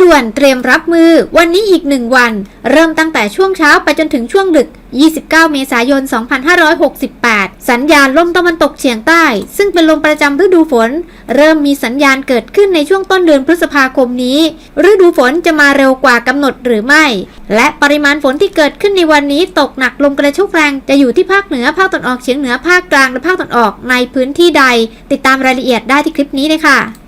ด่วนเตรียมรับมือวันนี้อีกหนึ่งวัน เริ่มตั้งแต่ช่วงเช้าไปจนถึงช่วงดึก 29 เมษายน 2568 สัญญาณลมตะวันตกเฉียงใต้ ซึ่งเป็นลมประจำฤดูฝน เริ่มมีสัญญาณเกิดขึ้นในช่วงต้นเดือนพฤษภาคมนี้ ฤดูฝนจะมาเร็วกว่ากำหนดหรือไม่ และปริมาณฝนที่เกิดขึ้นในวันนี้ตกหนักลมกระโชกแรงจะอยู่ที่ภาคเหนือภาคตะวันออกเฉียงเหนือภาคกลางและภาคตะวันออกในพื้นที่ใด ติดตามรายละเอียดได้ที่คลิปนี้เลยค่ะ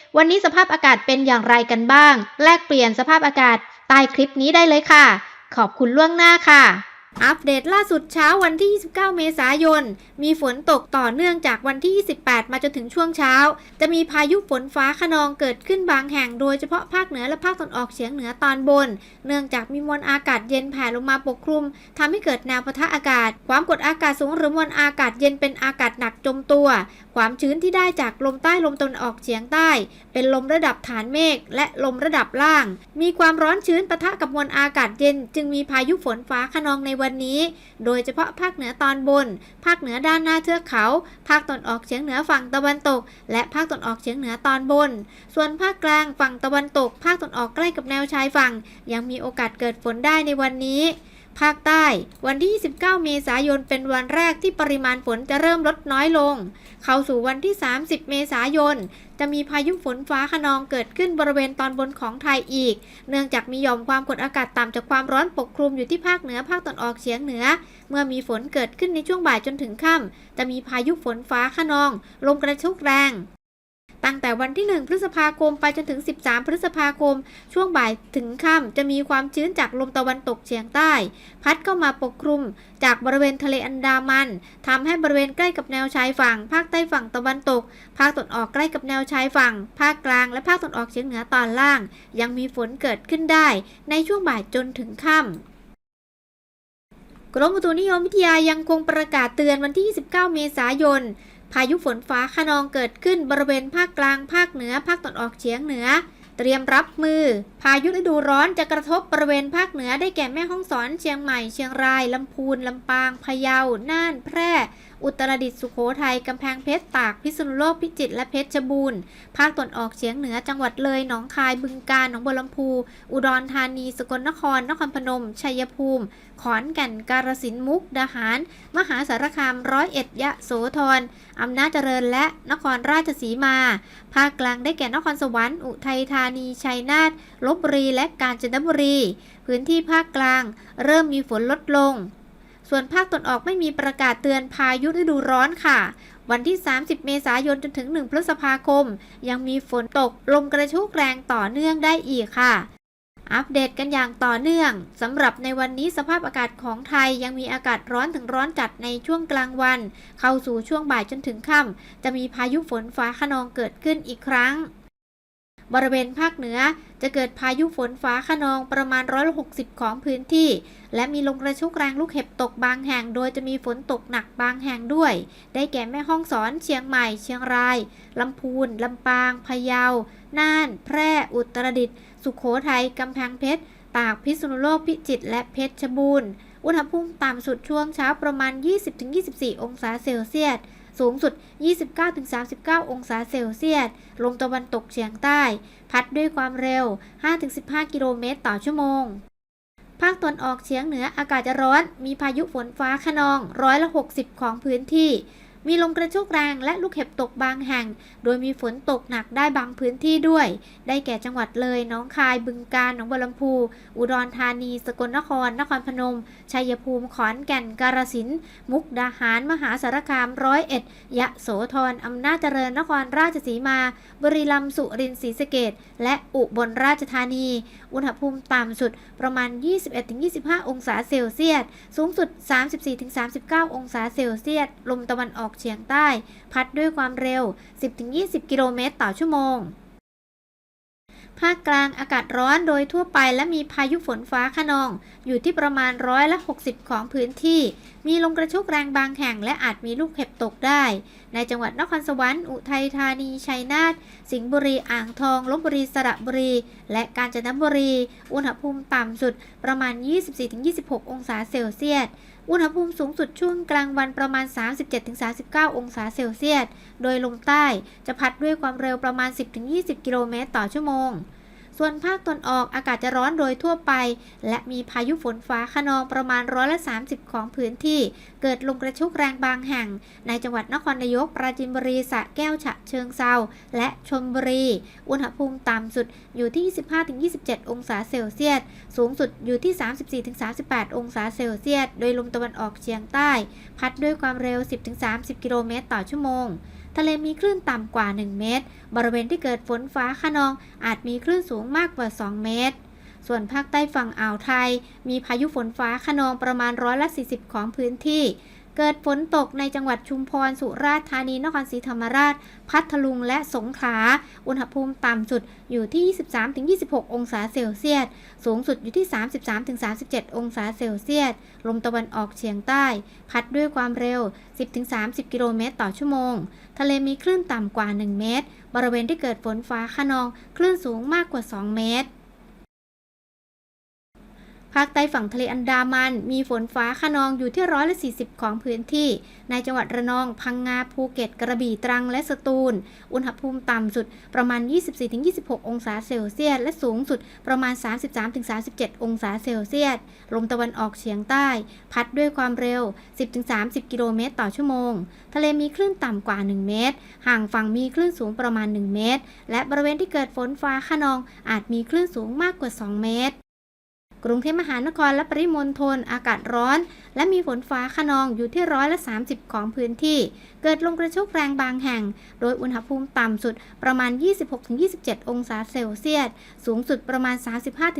วันนี้สภาพอากาศเป็นอย่างไรกันบ้าง แลกเปลี่ยนสภาพอากาศใต้คลิปนี้ได้เลยค่ะ ขอบคุณล่วงหน้าค่ะอัปเดตล่าสุดเช้าวันที่ 29 เมษายน มีฝนตกต่อเนื่องจากวันที่ 28 มาจนถึงช่วงเช้า จะมีพายุฝนฟ้าขนองเกิดขึ้นบางแห่งโดยเฉพาะภาคเหนือและภาคตะวันออกเฉียงเหนือตอนบน เนื่องจากมีมวลอากาศเย็นแผ่ลงมาปกคลุมทำให้เกิดแนวปะทะอากาศ ความกดอากาศสูงหรือมวลอากาศเย็นเป็นอากาศหนักจมตัวความชื้นที่ได้จากลมใต้ลมตะวันออกเฉียงใต้ เป็นลมระดับฐานเมฆและลมระดับล่าง มีความร้อนชื้นปะทะกับมวลอากาศเย็น จึงมีพายุฝนฟ้าขนองในวันนี้ โดยเฉพาะภาคเหนือตอนบน ภาคเหนือด้านหน้าเทือกเขา ภาคตะวันออกเฉียงเหนือฝั่งตะวันตก และภาคตะวันออกเฉียงเหนือตอนบน ส่วนภาคกลางฝั่งตะวันตก ภาคตะวันออกใกล้กับแนวชายฝั่ง ยังมีโอกาสเกิดฝนได้ในวันนี้ ภาคใต้ วันที่ 29 เมษายน เป็นวันแรกที่ปริมาณฝนจะเริ่มลดน้อยลง เข้าสู่วันที่ 30 เมษายน จะมีพายุฝนฟ้าขนองเกิดขึ้นบริเวณตอนบนของไทยอีก เนื่องจากมีหย่อมความกดอากาศต่ำจากความร้อนปกคลุมอยู่ที่ภาคเหนือภาคตะวันออกเฉียงเหนือ เมื่อมีฝนเกิดขึ้นในช่วงบ่ายจนถึงค่ำจะมีพายุฝนฟ้าขนอง ลมกระโชกแรง ตั้งแต่วันที่ 1 พฤษภาคมไปจนถึง 13 พฤษภาคม ช่วงบ่ายถึงค่ำจะมีความชื้นจากลมตะวันตกเฉียงใต้ พัดเข้ามาปกคลุม จากบริเวณทะเลอันดามันทำให้บริเวณใกล้กับแนวชายฝั่ง ภาคใต้ฝั่งตะวันตก ภาคตะวันออกใกล้กับแนวชายฝั่ง ภาคกลางและภาคตะวันออกเฉียงเหนือตอนล่าง ยังมีฝนเกิดขึ้นได้ ในช่วงบ่ายจนถึงค่ำกรมอุตุนิยมวิทยายังคงประกาศเตือนวันที่ 29 เมษายน พายุฝนฟ้าขนองเกิดขึ้นบริเวณภาคกลาง ภาคเหนือ ภาคตะวันออกเฉียงเหนือ เตรียมรับมือ พายุฤดูร้อนจะกระทบบริเวณภาคเหนือได้แก่แม่ฮ่องสอน เชียงใหม่ เชียงราย ลำพูน ลำปาง พะเยา น่าน แพร่ อุตรดิตถ์สุโขทัยกำแพงเพชรตากพิษณุโลกพิจิตรและเพชรบูรณ์ภาคตะวันออกเฉียงเหนือจังหวัดเลยหนองคายบึงกาฬหนองบัวลำพู อุดรธานีสกลนคร นครพนม ชัยภูมิ ขอนแก่นกาฬสินธุ์มุกดาหาร มหาสารคามร้อยเอ็ดยะโสธรอำนาจเจริญและนครราชสีมา ภาคกลางได้แก่นครสวรรค์อุทัยธานีชัยนาทลบบุรีและกาญจนบุรี พื้นที่ภาคกลาง เริ่มมีฝนลดลง ส่วนภาคตะวันออกไม่มีประกาศเตือนพายุฤดูร้อนค่ะ วันที่ 30 เมษายนจนถึง 1 พฤษภาคม ยังมีฝนตกลมกระโชกแรงต่อเนื่องได้อีกค่ะ อัปเดตกันอย่างต่อเนื่องสำหรับในวันนี้สภาพอากาศของไทยยังมีอากาศร้อนถึงร้อนจัดในช่วงกลางวัน เข้าสู่ช่วงบ่ายจนถึงค่ำจะมีพายุฝนฟ้าขนองเกิดขึ้นอีกครั้ง บริเวณภาคเหนือจะเกิดพายุฝนฟ้าขนองประมาณร้อยละ60 ของพื้นที่ และมีลมกระโชกแรงลูกเห็บตกบางแห่ง โดยจะมีฝนตกหนักบางแห่งด้วย ได้แก่แม่ฮ่องสอน เชียงใหม่ เชียงราย ลำพูน ลำปาง พะเยา น่าน แพร่ อุตรดิตถ์ สุขโขทัย กำแพงเพชร ตาก พิษณุโลก พิจิตร และเพชรบูรณ์ อุณหภูมิต่ำสุดช่วงเช้าประมาณ 20-24 องศาเซลเซียส สูงสุด 29-39 องศาเซลเซียส ลมตะวันตกเฉียงใต้ พัดด้วยความเร็ว 5-15 กิโลเมตรต่อชั่วโมง ภาคตอนออกเฉียงเหนืออากาศจะร้อน มีพายุฝนฟ้าขนองร้อยละ 60 ของพื้นที่ มีลมกระโชกแรงและลูกเห็บตกบางแห่ง โดยมีฝนตกหนักได้บางพื้นที่ด้วย ได้แก่จังหวัดเลย น้องคาย บึงกาฬ หนองบัวลำพู อุดรธานี สกลนคร นครพนม ชัยภูมิ ขอนแก่น กาฬสินธุ์ มุกดาหาร มหาสารคาม ร้อยเอ็ด ยะโสธร อำนาจเจริญ นครราชสีมา บุรีรัมย์ สุรินทร์ ศรีสะเกษและอุบลราชธานี อุณหภูมิต่ำสุดประมาณ 21-25 องศาเซลเซียส สูงสุด 34-39 องศาเซลเซียส ลมตะวันออกเฉียงใต้ พัดด้วยความเร็ว 10-20 กิโลเมตรต่อชั่วโมง ภาคกลางอากาศร้อนโดยทั่วไปและมีพายุฝนฟ้าขนอง อยู่ที่ประมาณร้อยละ 60 ของพื้นที่ มีลมกระโชกแรงบางแห่งและอาจมีลูกเห็บตกได้ ในจังหวัดนครสวรรค์ อุทัยธานี ชัยนาท สิงห์บุรี อ่างทอง ลบบุรี สระบุรี และกาญจนบุรี อุณหภูมิต่ำสุดประมาณ 24-26 องศาเซลเซียส อุณหภูมิสูงสุดช่วงกลางวันประมาณ 37-39 องศาเซลเซียส โดยลมใต้จะพัดด้วยความเร็วประมาณ 10-20 กิโลเมตรต่อชั่วโมง ส่วนภาคตนออกอากาศจะร้อนโดยทั่วไป และมีพายุฝนฟ้าขนองประมาณร้อยละ 30 ของพื้นที่ เกิดลมกระโชกแรงบางแห่ง ในจังหวัดนครนายก ปราจีนบุรีสระแก้วฉะเชิงเซาและชลบุรี อุณหภูมิต่ำสุดอยู่ที่ 25-27 องศาเซลเซียส สูงสุดอยู่ที่ 34-38 องศาเซลเซียส โดยลมตะวันออกเฉียงใต้ พัดด้วยความเร็ว 10-30 กิโลเมตรต่อชั่วโมง ทะเลมีคลื่นต่ำกว่า 1 เมตร บริเวณที่เกิดฝนฟ้าขนอง อาจมีคลื่นสูงมากกว่า 2 เมตร ส่วนภาคใต้ฝั่งอ่าวไทย มีพายุฝนฟ้าขนองประมาณร้อยละ 40 ของพื้นที่ เกิดฝนตกในจังหวัดชุมพร สุราษฎร์ธานี นครศรีธรรมราช พัทลุง และสงขลา อุณหภูมิต่ำสุดอยู่ที่ 23-26 องศาเซลเซียส สูงสุดอยู่ที่ 33-37 องศาเซลเซียส ลมตะวันออกเฉียงใต้ พัดด้วยความเร็ว 10-30 กิโลเมตรต่อชั่วโมง ทะเลมีคลื่นต่ำกว่า 1 เมตร บริเวณที่เกิดฝนฟ้าขนอง คลื่นสูงมากกว่า 2 เมตร ภาคใต้ฝั่งทะเลอันดามัน มีฝนฟ้าขนองอยู่ที่ร้อยละ40 ของพื้นที่ ในจังหวัดระนอง พังงา ภูเก็ต กระบี่ ตรัง และสตูล อุณหภูมิต่ำสุดประมาณ 24-26 องศาเซลเซียส และสูงสุดประมาณ 33-37 องศาเซลเซียส ลมตะวันออกเฉียงใต้ พัดด้วยความเร็ว 10-30 กิโลเมตรต่อชั่วโมง ทะเลมีคลื่นต่ำกว่า 1 เมตร ห่างฝั่งมีคลื่นสูงประมาณ 1 เมตร และบริเวณที่เกิดฝนฟ้าขนอง อาจมีคลื่นสูงมากกว่า 2 เมตร กรุงเทพมหานครและปริมณฑลอากาศร้อน และมีฝนฟ้าขนองอยู่ที่ร้อยละ 30 ของพื้นที่ เกิดลมกระโชกแรงบางแห่ง โดยอุณหภูมิต่ำสุดประมาณ 26-27 องศาเซลเซียส สูงสุดประมาณ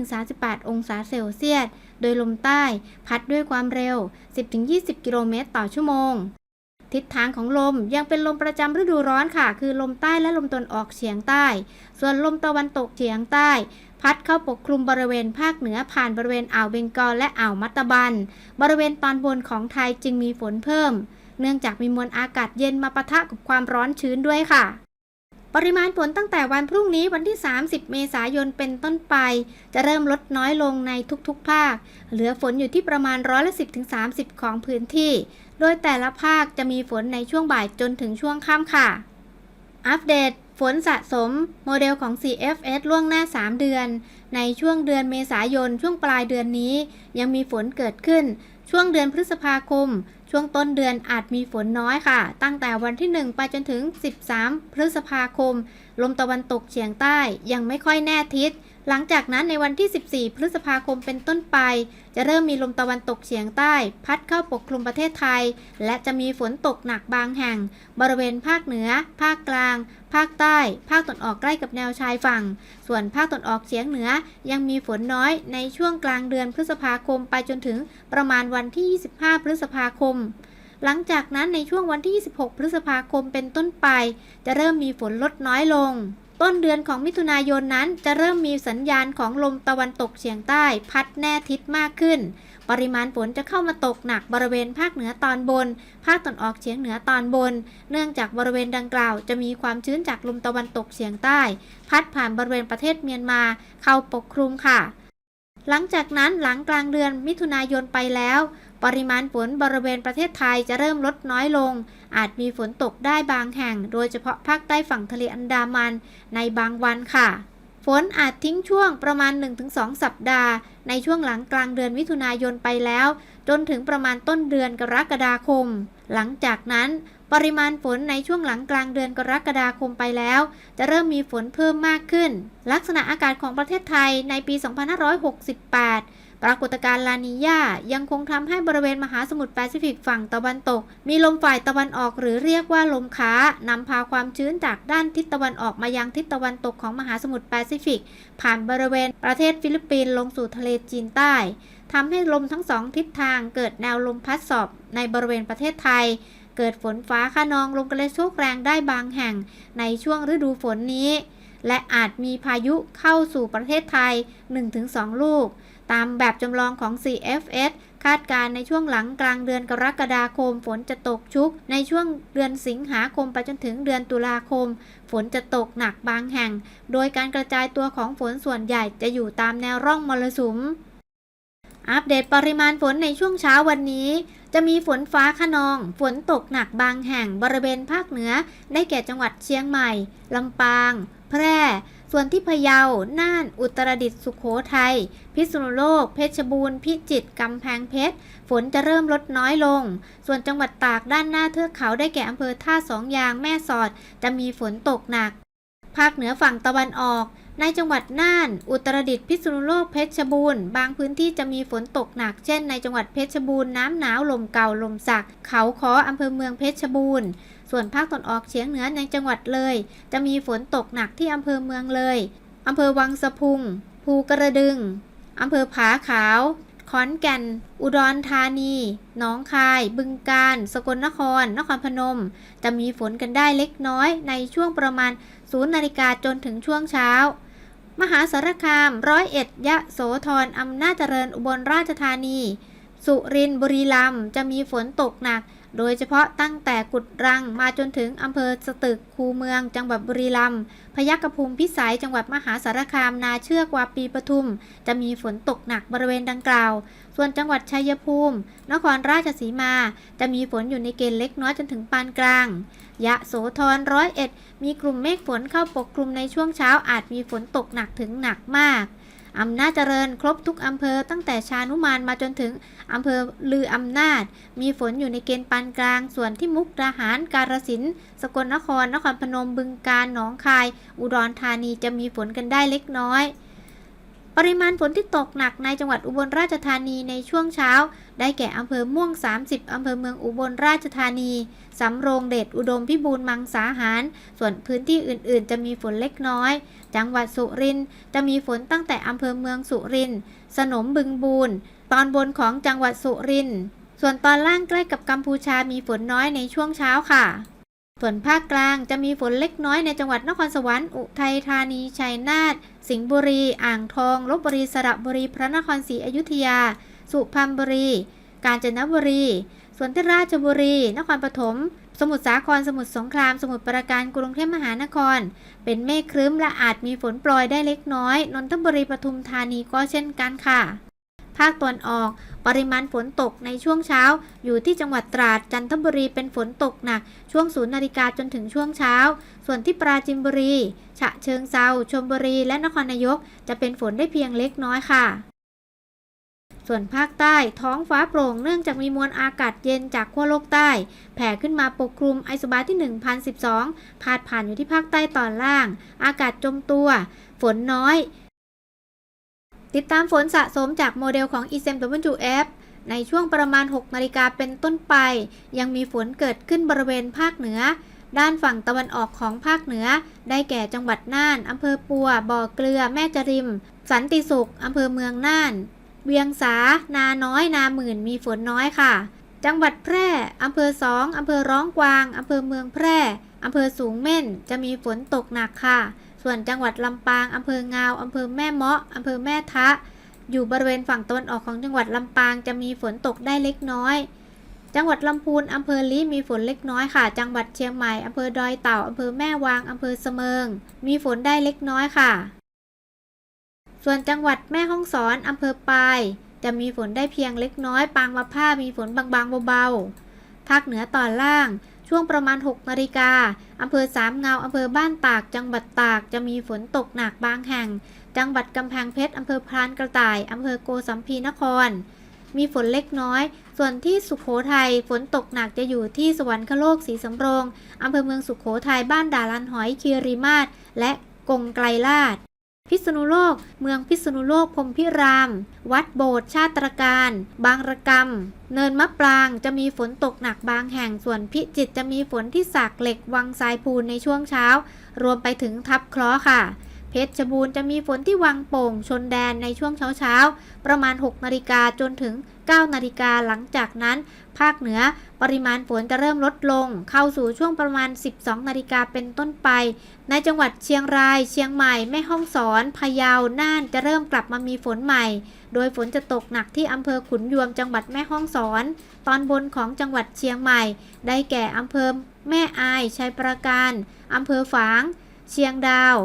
35-38 องศาเซลเซียส โดยลมใต้ พัดด้วยความเร็ว 10-20 กิโลเมตรต่อชั่วโมง ทิศทางของลมยังเป็นลมประจำฤดูร้อนค่ะ คือลมใต้และลมตะวันออกเฉียงใต้ ส่วนลมตะวันตกเฉียงใต้ พัดเข้าปกคลุมบริเวณภาคเหนือผ่านบริเวณอ่าวเบงกอลและอ่าวมัตตบัน บริเวณตอนบนของไทยจึงมีฝนเพิ่ม เนื่องจากมีมวลอากาศเย็นมาปะทะกับความร้อนชื้นด้วยค่ะ ปริมาณฝนตั้งแต่วันพรุ่งนี้วันที่ 30 เมษายนเป็นต้นไป จะเริ่มลดน้อยลงในทุกๆ ภาค เหลือฝนอยู่ที่ประมาณร้อยละ 10 30 ของพื้นที่ โดยแต่ละภาคจะมีฝนในช่วงบ่ายจนถึงช่วงค่ำค่ะ อัปเดต ฝนสะสม โมเดลของ CFS ล่วงหน้า 3 เดือน ในช่วงเดือนเมษายนช่วงปลายเดือนนี้ ยังมีฝนเกิดขึ้น ช่วงเดือนพฤษภาคม ช่วงต้นเดือนอาจมีฝนน้อยค่ะ ตั้งแต่วันที่ 1 ไปจนถึง 13 พฤษภาคม ลมตะวันตกเฉียงใต้ยังไม่ค่อยแน่ทิศ หลังจากนั้นในวันที่ 14 พฤษภาคมเป็นต้นไป จะเริ่มมีลมตะวันตกเฉียงใต้ พัดเข้าปกคลุมประเทศไทย และจะมีฝนตกหนักบางแห่ง บริเวณภาคเหนือ ภาคกลาง ภาคใต้ ภาคตะวันออกใกล้กับแนวชายฝั่ง ส่วนภาคตะวันออกเฉียงเหนือยังมีฝนน้อยในช่วงกลางเดือนพฤษภาคมไปจนถึงประมาณวันที่ 25 พฤษภาคมหลังจากนั้นในช่วงวันที่ 26 พฤษภาคมเป็นต้นไป จะเริ่มมีฝนลดน้อยลง ต้นเดือนของมิถุนายนนั้นจะเริ่มมีสัญญาณของลมตะวันตกเฉียงใต้ พัดแน่ทิศมากขึ้น ปริมาณฝนจะเข้ามาตกหนักบริเวณภาคเหนือตอนบน ภาคตะวันออกเฉียงเหนือตอนบน เนื่องจากบริเวณดังกล่าว จะมีความชื้นจากลมตะวันตกเฉียงใต้ พัดผ่านบริเวณประเทศเมียนมา เข้าปกคลุมค่ะ หลังจากนั้นหลังกลางเดือนมิถุนายนไปแล้ว ปริมาณฝนบริเวณประเทศไทยจะเริ่มลดน้อยลง อาจมีฝนตกได้บางแห่ง โดยเฉพาะภาคใต้ฝั่งทะเลอันดามันในบางวันค่ะ ฝนอาจทิ้งช่วงประมาณ 1-2 สัปดาห์ ในช่วงหลังกลางเดือนมิถุนายนไปแล้ว จนถึงประมาณต้นเดือนกรกฎาคม หลังจากนั้น ปริมาณฝนในช่วงหลังกลางเดือนกรกฎาคมไปแล้ว จะเริ่มมีฝนเพิ่มมากขึ้น ลักษณะอากาศของประเทศไทยในปี 2568ปรากฏการณ์ลานีญายังคงทำให้บริเวณมหาสมุทรแปซิฟิกฝั่งตะวันตก มีลมฝ่ายตะวันออกหรือเรียกว่าลมค้านำพาความชื้นจากด้านทิศตะวันออกมายังทิศตะวันตกของมหาสมุทรแปซิฟิก ผ่านบริเวณประเทศฟิลิปปินส์ลงสู่ทะเลจีนใต้ทำให้ลมทั้งสองทิศทางเกิดแนวลมพัดสอบในบริเวณประเทศไทย เกิดฝนฟ้าคะนองลมกระโชกแรงได้บางแห่งในช่วงฤดูฝนนี้ และอาจมีพายุเข้าสู่ประเทศไทย 1-2 ลูก ตามแบบจำลองของ CFS คาดการณ์ในช่วงหลังกลางเดือนกรกฎาคม ฝนจะตกชุก ในช่วงเดือนสิงหาคมไปจนถึงเดือนตุลาคม ฝนจะตกหนักบางแห่ง โดยการกระจายตัวของฝนส่วนใหญ่จะอยู่ตามแนวร่องมรสุม อัปเดตปริมาณฝนในช่วงเช้าวันนี้ จะมีฝนฟ้าขนอง ฝนตกหนักบางแห่งบริเวณภาคเหนือ ได้แก่จังหวัดเชียงใหม่ ลำปาง แพร่ ส่วนที่พะเยา น่าน อุตรดิตถ์ สุขโขทัย พิษณุโลก เพชรบูรณ์ พิจิตร กำแพงเพชร ฝนจะเริ่มลดน้อยลง ส่วนจังหวัดตากด้านหน้าเทือกเขาได้แก่อำเภอท่าสองยาง แม่สอด จะมีฝนตกหนัก ภาคเหนือฝั่งตะวันออก ในจังหวัดน่าน อุตรดิตถ์พิษณุโลกเพชรบูรณ์บางพื้นที่จะมีฝนตกหนัก เช่นในจังหวัดเพชรบูรณ์น้ำหนาวลมเก่าลมสัก เขาคออำเภอเมืองเพชรบูรณ์ส่วนภาคตะวันออกเฉียงเหนือในจังหวัดเลย จะมีฝนตกหนักที่อำเภอเมืองเลยอำเภอวังสะพุง ภูกระดึงอำเภอผาขาวขอนแก่น อุดรธานี หนองคาย บึงกาฬ สกลนคร นครพนม จะมีฝนกันได้เล็กน้อยในช่วงประมาณ 0 นาฬิกาจนถึงช่วงเช้า มหาสารคาม ร้อยเอ็ด ยะโสธรอำนาจเจริญอุบลราชธานี สุรินทร์บุรีรัมย์จะมีฝนตกหนัก โดยเฉพาะตั้งแต่กุดรังมาจนถึงอำเภอสตึกคูเมือง จังหวัดบุรีรัมย์พยัคฆภูมิพิสัยจังหวัดมหาสารคามนาเชือกวาปีปทุม จะมีฝนตกหนักบริเวณดังกล่าวส่วนจังหวัดชัยภูมิ นครราชสีมา จะมีฝนอยู่ในเกณฑ์เล็กน้อยจนถึงปานกลาง ยะโสธรร้อยเอ็ดมีกลุ่มเมฆฝนเข้าปกคลุมในช่วงเช้าอาจมีฝนตกหนักถึงหนักมากอำนาจเจริญครบทุกอำเภอตั้งแต่ชานุมานมาจนถึงอำเภอลืออำนาจ มีฝนอยู่ในเกณฑ์ปานกลาง ส่วนที่มุกดาหารกาฬสินธุ์สกลนคร นครพนมบึงกาฬหนองคาย อุดรธานีจะมีฝนกันได้เล็กน้อย ปริมาณฝนที่ตกหนักในจังหวัดอุบลราชธานีในช่วงเช้า ได้แก่อำเภอม่วง 30 อำเภอเมืองอุบลราชธานี สำโรงเดชอุดมพิบูลมังสาหาร ส่วนพื้นที่อื่น ๆ จะมีฝนเล็กน้อย จังหวัดสุรินทร์จะมีฝนตั้งแต่อำเภอเมืองสุรินทร์สนมบึงบูนตอนบนของจังหวัดสุรินทร์ส่วนตอนล่างใกล้กับกัมพูชามีฝนน้อยในช่วงเช้าค่ะ ส่วนภาคกลางจะมีฝนเล็กน้อยในจังหวัดนครสวรรค์ อุทัยธานี ชัยนาท สิงห์บุรี อ่างทอง ลบบุรี สระบุรี พระนครศรีอยุธยา สุพรรณบุรี กาญจนบุรีส่วนที่ราชบุรี นครปฐม สมุทรสาคร สมุทรสงคราม สมุทรปราการ กรุงเทพมหานคร เป็นเมฆครึ้มและอาจมีฝนโปรยได้เล็กน้อย นนทบุรี ปทุมธานีก็เช่นกันค่ะาคตะวันออก ปริมาณฝนตกในช่วงเช้า อยู่ที่จังหวัดตราดจันทบุรีเป็นฝนตกหนัก ช่วงศูนย์นาฬิกาจนถึงช่วงเช้า ส่วนที่ปราจินบุรี ฉะเชิงเซาชลบุรี และนครนายก จะเป็นฝนได้เพียงเล็กน้อยค่ะส่วนภาคใต้ท้องฟ้าโปร่งเนื่องจากมีมวลอากาศเย็นจากขั้วโลกใต้ แผ่ขึ้นมาปกคลุมไอโซบาร์ที่ 1012 พาดผ่านอยู่ที่ภาคใต้ตอนล่าง อากาศจมตัว ฝนน้อย ติดตามฝนสะสมจากโมเดลของ e s m w f ในช่วงประมาณ 6 นาฬิกาเป็นต้นไป ยังมีฝนเกิดขึ้นบริเวณภาคเหนือ ด้านฝั่งตะวันออกของภาคเหนือ ได้แก่จังหวัดน่าน อำเภอปัว บ่อเกลือ แม่จริม สันติสุข อำเภอเมืองน่าน เวียงสา นาน้อย นาหมื่น มีฝนน้อยค่ะ จังหวัดแพร่ อำเภอสองอำเภอร้องกวาง อำเภอเมืองแพร่ อำเภอสูงเม่น จะมีฝนตกหนักค่ะ ส่วนจังหวัดลำปางอำเภองาวอำเภอแม่เมาะอำเภอแม่ทะ อยู่บริเวณฝั่งตะวันออกของจังหวัดลำปางจะมีฝนตกได้เล็กน้อย จังหวัดลำพูนอำเภอลี้มีฝนเล็กน้อยค่ะ จังหวัดเชียงใหม่อำเภอดอยเต่าอำเภอแม่วางอำเภอเสมิง มีฝนได้เล็กน้อยค่ะ ส่วนจังหวัดแม่ฮ่องสอนอำเภอปาย จะมีฝนได้เพียงเล็กน้อย ปางมะผ้ามีฝนบางๆเบาๆภาคเหนือตอนล่าง ช่วงประมาณ 6 นาฬิกาอำเภอสามเงาอำเภอบ้านตาก จังหวัดตากจะมีฝนตกหนักบางแห่ง จังหวัดกำแพงเพชรอำเภอพรานกระต่ายอำเภอโกสัมพีนคร มีฝนเล็กน้อย ส่วนที่สุขโขทัยฝนตกหนักจะอยู่ที่สวรรคโลกสีสำโรงอำเภอเมืองสุขโขทัยบ้านด่าลันหอยคีรีมาศและกงไกลลาด พิษณุโลก เมืองพิษณุโลกพรมพิราม วัดโบสถ์ชาตรการ บางระกมเนินมะปรางจะมีฝนตกหนักบางแห่งส่วนพิจิตรจะมีฝนที่สากเหล็กวังทรายพูนในช่วงเช้า รวมไปถึงทับคล้อค่ะ เพชรบูรณ์จะมีฝนที่วังโป่งชนแดนในช่วงเช้าๆ ประมาณ 6 นาฬิกาจนถึง 9 นาฬิกาหลังจากนั้น ภาคเหนือปริมาณฝนจะเริ่มลดลง เข้าสู่ช่วงประมาณ 12 นาฬิกาเป็นต้นไป ในจังหวัดเชียงราย เชียงใหม่ แม่ฮ่องสอน พะเยา น่านจะเริ่มกลับมามีฝนใหม่ โดยฝนจะตกหนักที่อำเภอขุนยวมจังหวัดแม่ฮ่องสอน ตอนบนของจังหวัดเชียงใหม่ ได้แก่อำเภอแม่อายชัยปราการอำเภอฝาง เชียงดาว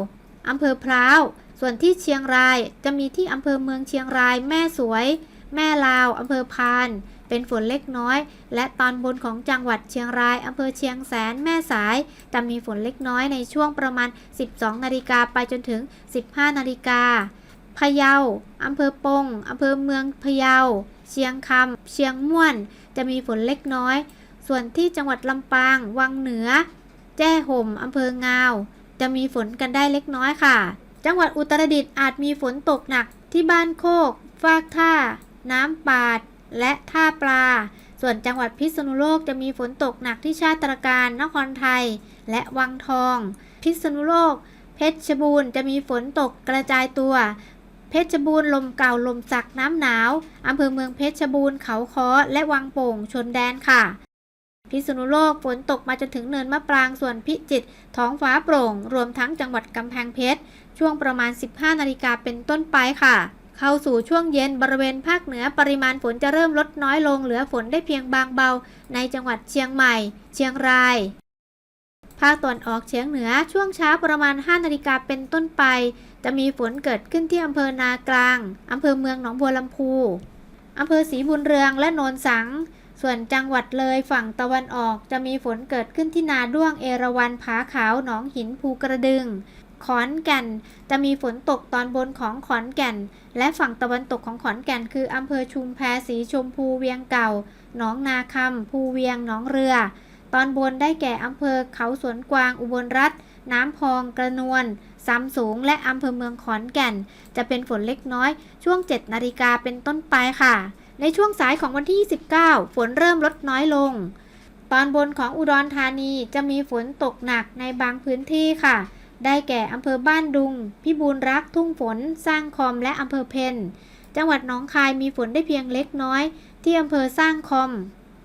อำเภอพร้าว ส่วนที่เชียงรายจะมีที่อำเภอเมืองเชียงราย แม่สวย แม่ลาว อำเภอพาน เป็นฝนเล็กน้อย และตอนบนของจังหวัดเชียงราย อำเภอเชียงแสน แม่สายจะมีฝนเล็กน้อยในช่วงประมาณ 12 นาฬิกาไปจนถึง 15 นาฬิกาพะเยา อำเภอปง อำเภอเมืองพะเยา เชียงคำ เชียงม่วน จะมีฝนเล็กน้อย ส่วนที่จังหวัดลำปาง วังเหนือ แจ้ห่ม อำเภองาว จะมีฝนกันได้เล็กน้อยค่ะ จังหวัดอุตรดิตถ์อาจมีฝนตกหนักที่บ้านโคก ฟากท่า น้ำปาด และท่าปลา ส่วนจังหวัดพิษณุโลกจะมีฝนตกหนักที่ชาติตรการ นครไทย และวังทอง พิษณุโลก เพชรบูรณ์จะมีฝนตกกระจายตัว เพชรบูรณ์ลมเก่าลมสักน้ำหนาวอำเภอเมืองเพชรบูรณ์เขาค้อและวังโป่งชนแดนค่ะ พิษณุโลกฝนตกมาจนถึงเนินมะปรางส่วนพิจิตรท้องฟ้าโปร่ง รวมทั้งจังหวัดกำแพงเพชร ช่วงประมาณ 15 นาฬิกาเป็นต้นไปค่ะ เข้าสู่ช่วงเย็นบริเวณภาคเหนือปริมาณฝนจะเริ่มลดน้อยลงเหลือฝนได้เพียงบางเบา ในจังหวัดเชียงใหม่ เชียงรายภาคตะวันออกเฉียงเหนือช่วงเช้าประมาณ 5 นาฬิกาเป็นต้นไป จะมีฝนเกิดขึ้นที่อำเภอนากลาง อำเภอเมืองหนองบัวลำพู อำเภอศรีบุญเรืองและโนนสัง ส่วนจังหวัดเลยฝั่งตะวันออกจะมีฝนเกิดขึ้นที่นาด้วงเอราวัณผาขาวหนองหินภูกระดึง ขอนแก่นจะมีฝนตกตอนบนของขอนแก่น และฝั่งตะวันตกของขอนแก่น คืออำเภอชุมแพสีชมพูเวียงเก่า หนองนาคำภูเวียงหนองเรือ ตอนบนได้แก่อำเภอเขาสวนกวางอุบลรัฐน้ำพองกระนวลซ้ำสูง และอำเภอเมืองขอนแก่น จะเป็นฝนเล็กน้อยช่วง 7 นาฬิกาเป็นต้นไปค่ะ ในช่วงสายของวันที่ 29 ฝนเริ่มลดน้อยลง ตอนบนของอุดรธานีจะมีฝนตกหนักในบางพื้นที่ค่ะ ได้แก่อำเภอบ้านดุง พิบูลรักทุ่งฝน สร้างคอม และอำเภอเพนจังหวัดหนองคายมีฝนได้เพียงเล็กน้อย ที่อำเภอสร้างคอม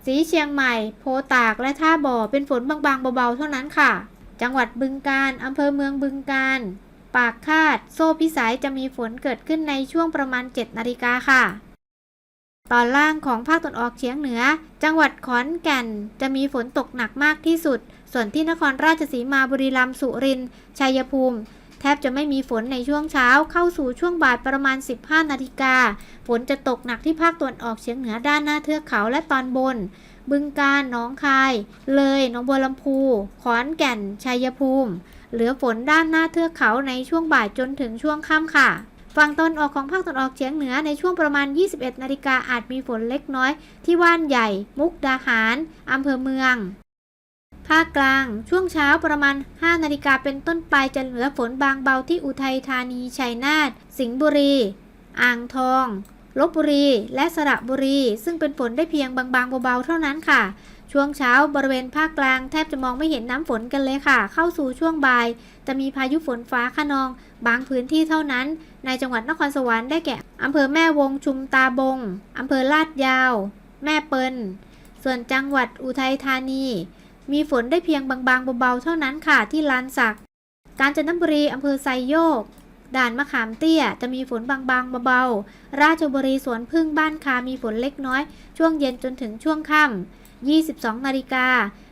สีเชียงใหม่ โพตาก และท่าบ่อ เป็นฝนบางๆเบาๆเท่านั้นค่ะ จังหวัดบึงกาฬอำเภอเมืองบึงกาฬปากคาด โซ่พิสัยจะมีฝนเกิดขึ้นในช่วงประมาณ 7 นาฬิกาค่ะ ตอนล่างของภาคตะวันออกเฉียงเหนือ จังหวัดขอนแก่น จะมีฝนตกหนักมากที่สุด ส่วนที่นครราชสีมาบุรีรัมย์สุรินทร์ชัยภูมิ แทบจะไม่มีฝนในช่วงเช้าเข้าสู่ช่วงบ่ายประมาณ 15 นาฬิกา ฝนจะตกหนักที่ภาคตะวันออกเฉียงเหนือด้านหน้าเทือกเขาและตอนบน บึงกาฬหนองคาย เลยหนองบัวลำพู ขอนแก่น ชัยภูมิ เหลือฝนด้านหน้าเทือกเขาในช่วงบ่ายจนถึงช่วงค่ำค่ะ ฝั่งตอนออกของภาคตะวันออกเฉียงเหนือในช่วงประมาณ 21 นาฬิกาอาจมีฝนเล็กน้อย ที่ว่านใหญ่ มุกดาหารอำเภอเมือง ภาคกลาง ช่วงเช้าประมาณ 5 นาฬิกาเป็นต้นไปจะเหลือฝนบางเบาที่อุทัยธานี ชัยนาท สิงห์บุรี อ่างทองลบบุรี และสระบุรี ซึ่งเป็นฝนได้เพียงบางๆเบาๆเท่านั้นค่ะ ช่วงเช้าบริเวณภาคกลางแทบจะมองไม่เห็นน้ำฝนกันเลยค่ะ เข้าสู่ช่วงบ่าย จะมีพายุฝนฟ้าขนอง บางพื้นที่เท่านั้น ในจังหวัดนครสวรรค์ได้แก่อำเภอแม่วงชุมตาบงอำเภอลาดยาว แม่เปิลส่วนจังหวัดอุทัยธานี มีฝนได้เพียงบางๆเบาๆเท่านั้นค่ะที่ลานสัก กาญจนบุรีอำเภอไซโยก ด่านมะขามเตี้ย จะมีฝนบางๆเบาๆราชบุรีสวนพึ่งบ้านคามีฝนเล็กน้อย ช่วงเย็นจนถึงช่วงค่ำ 22 นาฬิกา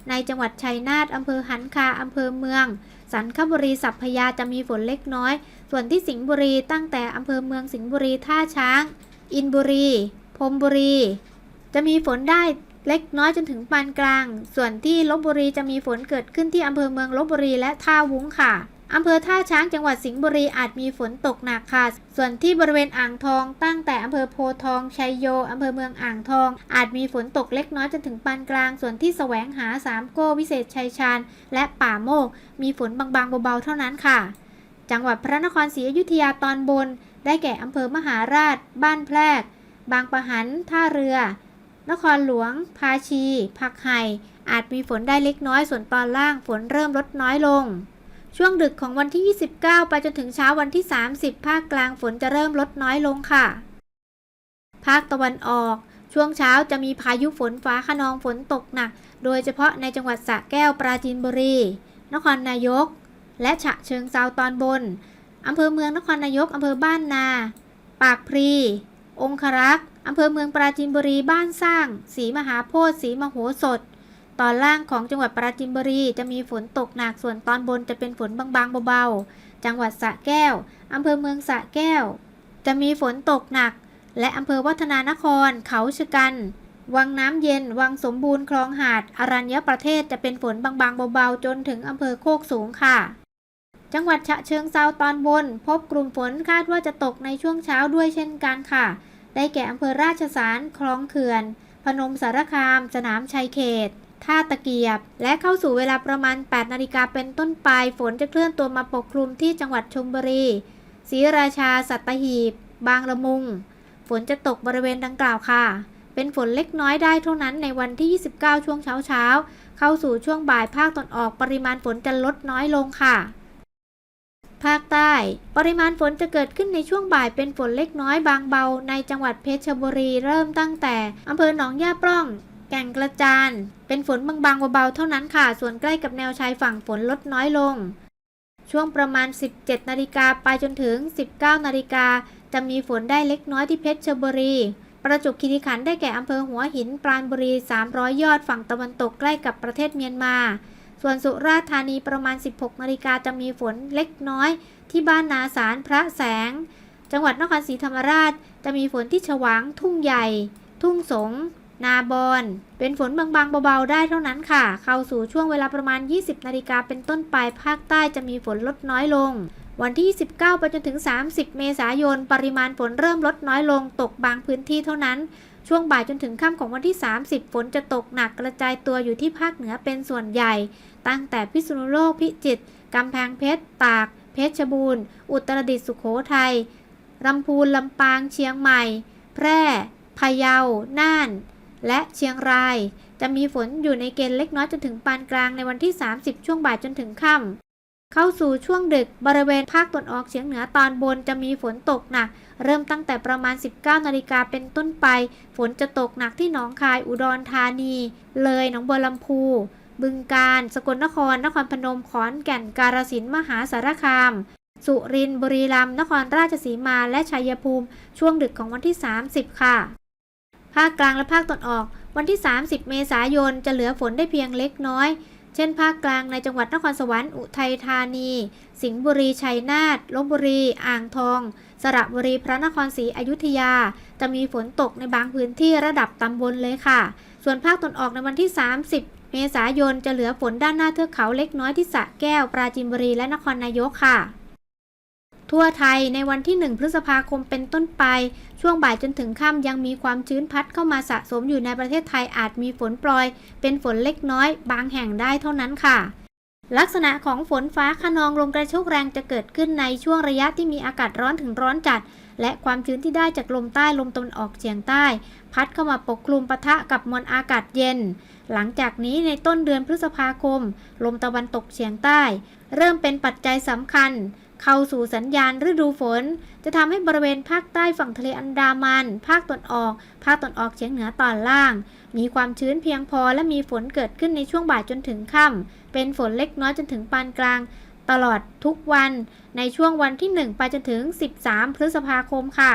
ในจังหวัดชัยนาทอำเภอหันคาอำเภอเมือง สันคบุรีสัพพยาจะมีฝนเล็กน้อย ส่วนที่สิงห์บุรีตั้งแต่อำเภอเมืองสิงห์บุรีท่าช้าง อินบุรี พรมบุรี จะมีฝนได้เล็กน้อยจนถึงปานกลาง ส่วนที่ลบบุรีจะมีฝนเกิดขึ้นที่อำเภอเมืองลบบุรีและท่าวุ้งค่ะ อำเภอท่าช้างจังหวัดสิงห์บุรีอาจมีฝนตกหนักค่ะ ส่วนที่บริเวณอ่างทอง ตั้งแต่อำเภอโพทอง ชัยโยอำเภอเมืองอ่างทอง อาจมีฝนตกเล็กน้อยจนถึงปานกลาง ส่วนที่แสวงหาสามโก้วิเศษชัยชาญ และป่าโมก มีฝนบางๆเบาๆเท่านั้นค่ะ จังหวัดพระนครศรีอยุธยาตอนบน ได้แก่อำเภอมหาราช บ้านแพรก บางปะหัน ท่าเรือ นครหลวง ภาชี ผักไห่อาจมีฝนได้เล็กน้อย ส่วนตอนล่างฝนเริ่มลดน้อยลง ช่วงดึกของวันที่ 29 ไปจนถึงเช้าวันที่ 30 ภาคกลางฝนจะเริ่มลดน้อยลงค่ะ ภาคตะวันออก ช่วงเช้าจะมีพายุฝนฟ้าขนองฝนตกหนัก โดยเฉพาะในจังหวัดสระแก้วปราจีนบุรี นครนายก และฉะเชิงเซาตอนบนอำเภอเมืองนครนายกอำเภอบ้านนา ปากพรีองครักษ์อำเภอเมืองปราจีนบุรีบ้านสร้างศรีมหาโพธิ์ศรีมโหสถ ตอนล่างของจังหวัดปราจีนบุรีจะมีฝนตกหนักส่วนตอนบนจะเป็นฝนบางๆเบาๆ จังหวัดสระแก้ว อำเภอเมืองสระแก้ว จะมีฝนตกหนัก และอำเภอวัฒนานคร เขาชะกัน วังน้ำเย็น วังสมบูรณ์คลองหาด อรัญญประเทศจะเป็นฝนบางๆเบาๆ จนถึงอำเภอโคกสูงค่ะ จังหวัดฉะเชิงเซาตอนบน พบกลุ่มฝนคาดว่าจะตกในช่วงเช้าด้วยเช่นกันค่ะ ได้แก่อำเภอราชสารคลองเขื่อน พนมสารคาม สนามชัยเขต ท่าตะเกียบ และเข้าสู่เวลาประมาณ 8 นาฬิกาเป็นต้นไป ฝนจะเคลื่อนตัวมาปกคลุมที่จังหวัดชลบุรีศรีราชา สัตหีบ บางละมุง ฝนจะตกบริเวณดังกล่าวค่ะ เป็นฝนเล็กน้อยได้เท่านั้นในวันที่ 29 ช่วงเช้าเช้า เข้าสู่ช่วงบ่ายภาคตอนออกปริมาณฝนจะลดน้อยลงค่ะ ภาคใต้ ปริมาณฝนจะเกิดขึ้นในช่วงบ่ายเป็นฝนเล็กน้อยบางเบา ในจังหวัดเพชรบุรีเริ่มตั้งแต่อำเภอหนองย่าปล้อง แก่งกระจานเป็นฝนบางๆเบาๆเท่านั้นค่ะ ส่วนใกล้กับแนวชายฝั่งฝนลดน้อยลง ช่วงประมาณ 17 นาฬิกาไปจนถึง 19 นาฬิกาจะมีฝนได้เล็กน้อยที่เพชรบุรี ประจวบคีรีขันธ์ได้แก่อำเภอหัวหินปราณบุรี 300 ยอดฝั่งตะวันตกใกล้กับประเทศเมียนมา ส่วนสุราษฎร์ธานีประมาณ 16 นาฬิกาจะมีฝนเล็กน้อยที่บ้านนาสารพระแสง จังหวัดนครศรีธรรมราช จะมีฝนที่ฉวางทุ่งใหญ่ ทุ่งสง นาบอนเป็นฝนบางๆเบาๆได้เท่านั้นค่ะ เข้าสู่ช่วงเวลาประมาณ 20 นาฬิกาเป็นต้นไปภาคใต้จะมีฝนลดน้อยลง วันที่29ไปจนถึง 30 เมษายน ปริมาณฝนเริ่มลดน้อยลง ตกบางพื้นที่เท่านั้น ช่วงบ่ายจนถึงค่ำของวันที่ 30 ฝนจะตกหนักกระจายตัวอยู่ที่ภาคเหนือเป็นส่วนใหญ่ ตั้งแต่พิษณุโลกพิจิตรกำแพงเพชร ตาก เพชรบูรณ์ อุตรดิตถ์สุโขทัยลำพูนลำปางเชียงใหม่ แพร่พะเยาน่าน และเชียงราย จะมีฝนอยู่ในเกณฑ์เล็กน้อยจนถึงปานกลางในวันที่ 30 ช่วงบ่ายจนถึงค่ำเข้าสู่ช่วงดึกบริเวณภาคตะวันออกเฉียงเหนือตอนบนจะมีฝนตกหนัก เริ่มตั้งแต่ประมาณ 19 นาฬิกาเป็นต้นไป ฝนจะตกหนักที่หนองคายอุดรธานี เลยหนองบัวลำพู บึงกาฬสกลนคร นครพนมขอนแก่นกาฬสินธุ์มหาสารคามสุรินทร์บุรีรัมย์นครราชสีมาและชัยภูมิ ช่วงดึกของวันที่ 30 ค่ะาคกลางและภาคตะวันออก วันที่ 30 เมษายนจะเหลือฝนได้เพียงเล็กน้อย เช่น ภาคกลางในจังหวัดนครสวรรค์อุทัยธานี สิงห์บุรีชัยนาทลบบุรี อ่างทอง สระบุรีพระนครศรีอยุธยา จะมีฝนตกในบางพื้นที่ระดับตำบลเลยค่ะ ส่วนภาคตะวันออกในวันที่ 30เมษายนจะเหลือฝนด้านหน้าเทือกเขาเล็กน้อยที่สระแก้ว ปราจีนบุรีและนครนายกค่ะ ทั่วไทยในวันที่ 1 พฤษภาคมเป็นต้นไป ช่วงบ่ายจนถึงค่ำยังมีความชื้นพัดเข้ามาสะสมอยู่ในประเทศไทยอาจมีฝนโปรยเป็นฝนเล็กน้อย บางแห่งได้เท่านั้นค่ะ ลักษณะของฝนฟ้าขนองลมกระโชกแรงจะเกิดขึ้นในช่วงระยะที่มีอากาศร้อนถึงร้อนจัด และความชื้นที่ได้จากลมใต้ลมตะวันออกเฉียงใต้ พัดเข้ามาปกคลุมปะทะกับมวลอากาศเย็น หลังจากนี้ในต้นเดือนพฤษภาคม ลมตะวันตกเฉียงใต้ เริ่มเป็นปัจจัยสำคัญ เข้าสู่สัญญาณฤดูฝน จะทำให้บริเวณภาคใต้ฝั่งทะเลอันดามัน ภาคตะวันออก ภาคตะวันออกเฉียงเหนือตอนล่าง มีความชื้นเพียงพอและมีฝนเกิดขึ้นในช่วงบ่ายจนถึงค่ำเป็นฝนเล็กน้อยจนถึงปานกลาง ตลอดทุกวันในช่วงวันที่ 1 ไปจนถึง 13 พฤษภาคมค่ะ